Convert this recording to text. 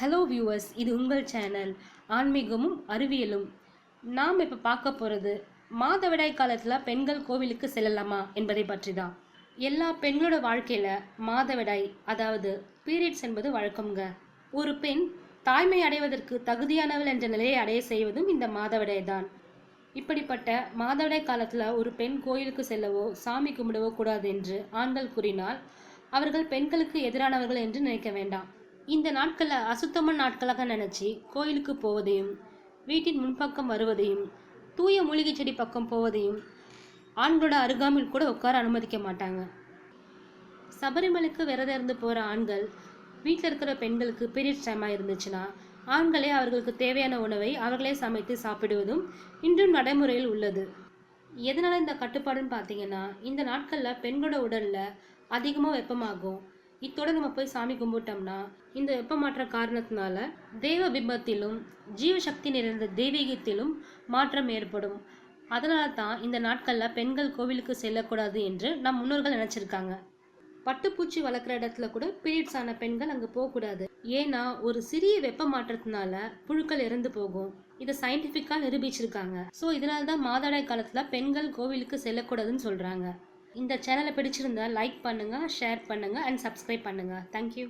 Hello viewers இது உங்கள் channel ஆன்மீகமும் அறிவியலும். நாம் இப்போ பார்க்க போகிறது மாதவிடாய் காலத்தில் பெண்கள் கோவிலுக்கு செல்லலாமா என்பதை பற்றி தான் எல்லா பெண்களோட வாழ்க்கையில் மாதவிடாய் அதாவது பீரியட்ஸ் என்பது வழக்கம்ங்க. ஒரு பெண் தாய்மை அடைவதற்கு தகுதியானவள் என்ற நிலையை அடைய செய்வதும் இந்த மாதவிடாய் தான். இப்படிப்பட்ட மாதவிடாய் காலத்தில் ஒரு பெண் கோயிலுக்கு செல்லவோ சாமி கும்பிடவோ கூடாது என்று ஆண்கள் கூறினால் அவர்கள் பெண்களுக்கு எதிரானவர்கள் என்று நினைக்க வேண்டாம். இந்த நாட்களை அசுத்தமான நாட்களாக நினச்சி கோயிலுக்கு போவதையும் வீட்டின் முன்பக்கம் வருவதையும் தூய மூலிகை செடி பக்கம் போவதையும் ஆண்களோட அருகாமையில் கூட உட்கார அனுமதிக்க மாட்டாங்க. சபரிமலைக்கு விரதம் இருந்து போகிற ஆண்கள் வீட்டில் இருக்கிற பெண்களுக்கு பீரியட் டைமாக இருந்துச்சுன்னா ஆண்களே அவர்களுக்கு தேவையான உணவை அவர்களே சமைத்து சாப்பிடுவதும் இன்றும் நடைமுறையில் உள்ளது. எதனால் இந்த கட்டுப்பாடுன்னு பார்த்தீங்கன்னா இந்த நாட்களில் பெண்களோட உடலில் அதிகமாக வெப்பமாகும். இத்தோட நம்ம போய் சாமி கும்பிட்டோம்னா இந்த வெப்பமாற்ற காரணத்தினால தெய்வ பிம்பத்திலும் ஜீவசக்தி நிறைந்த தெய்வீகத்திலும் மாற்றம் ஏற்படும். அதனால தான் இந்த நாட்களில் பெண்கள் கோவிலுக்கு செல்லக்கூடாது என்று நம் முன்னோர்கள் நினச்சிருக்காங்க. பட்டுப்பூச்சி வளர்க்குற இடத்துல கூட பீரியட்ஸ் ஆன பெண்கள் அங்கே போகக்கூடாது. ஏன்னா ஒரு சிறிய வெப்ப மாற்றத்தினால புழுக்கள் இறந்து போகும். இதை சயின்டிஃபிக்காக நிரூபிச்சிருக்காங்க. ஸோ இதனால தான் மாதவிடாய் காலத்தில் பெண்கள் கோவிலுக்கு செல்லக்கூடாதுன்னு சொல்கிறாங்க இந்த சேனலை பிடிச்சிருந்தா லைக் பண்ணுங்கள் ஷேர் பண்ணுங்கள் அண்ட் சப்ஸ்கிரைப் பண்ணுங்கள் தேங்க்யூ